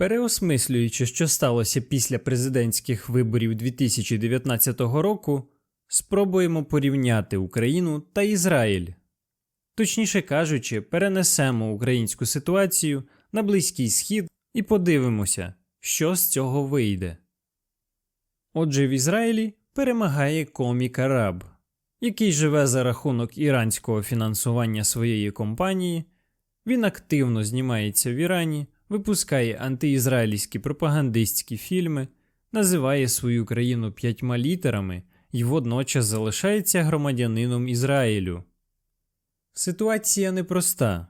Переосмислюючи, що сталося після президентських виборів 2019 року, спробуємо порівняти Україну та Ізраїль. Точніше кажучи, перенесемо українську ситуацію на Близький Схід і подивимося, що з цього вийде. Отже, в Ізраїлі перемагає комік Араб, який живе за рахунок іранського фінансування своєї компанії. Він активно знімається в Ірані, випускає антиізраїльські пропагандистські фільми, називає свою країну п'ятьма літерами і водночас залишається громадянином Ізраїлю. Ситуація непроста,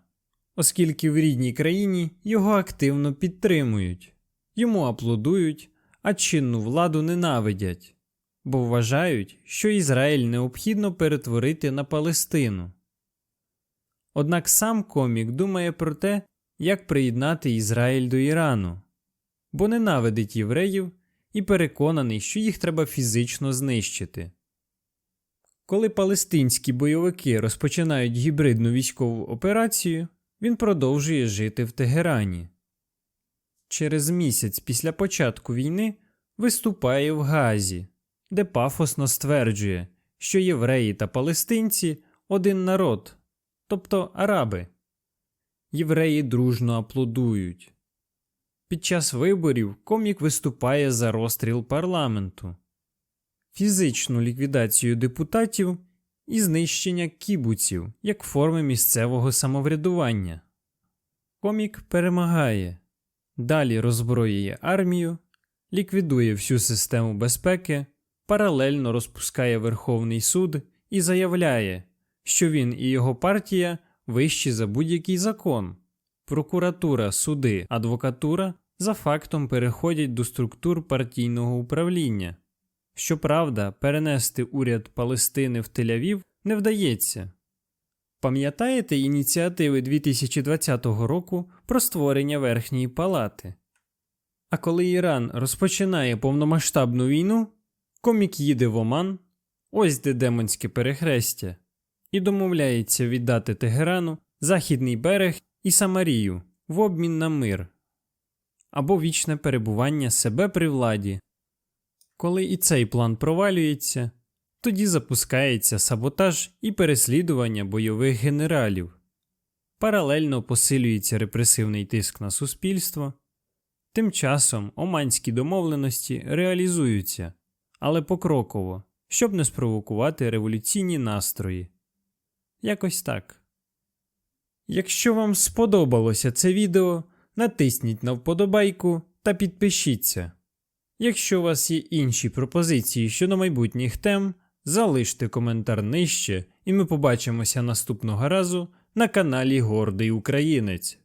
оскільки в рідній країні його активно підтримують, йому аплодують, а чинну владу ненавидять, бо вважають, що Ізраїль необхідно перетворити на Палестину. Однак сам комік думає про те, як приєднати Ізраїль до Ірану, бо ненавидить євреїв і переконаний, що їх треба фізично знищити. Коли палестинські бойовики розпочинають гібридну військову операцію, він продовжує жити в Тегерані. Через місяць після початку війни виступає в Газі, де пафосно стверджує, що євреї та палестинці один народ, тобто араби. Євреї дружно аплодують. Під час виборів комік виступає за розстріл парламенту, фізичну ліквідацію депутатів і знищення кібуців як форми місцевого самоврядування. Комік перемагає, далі роззброює армію, ліквідує всю систему безпеки, паралельно розпускає Верховний суд і заявляє, що він і його партія вищі за будь-який закон. Прокуратура, суди, адвокатура за фактом переходять до структур партійного управління. Щоправда, перенести уряд Палестини в Тель-Авів не вдається. Пам'ятаєте ініціативи 2020 року про створення Верхньої палати? А коли Іран розпочинає повномасштабну війну, комік їде в Оман, ось де демонське перехрестя, і домовляється віддати Тегерану Західний берег і Самарію в обмін на мир або вічне перебування себе при владі. Коли і цей план провалюється, тоді запускається саботаж і переслідування бойових генералів. Паралельно посилюється репресивний тиск на суспільство. Тим часом оманські домовленості реалізуються, але покроково, щоб не спровокувати революційні настрої. Якось так. Якщо вам сподобалося це відео, натисніть на вподобайку та підпишіться. Якщо у вас є інші пропозиції щодо майбутніх тем, залиште коментар нижче, і ми побачимося наступного разу на каналі Гордий Українець.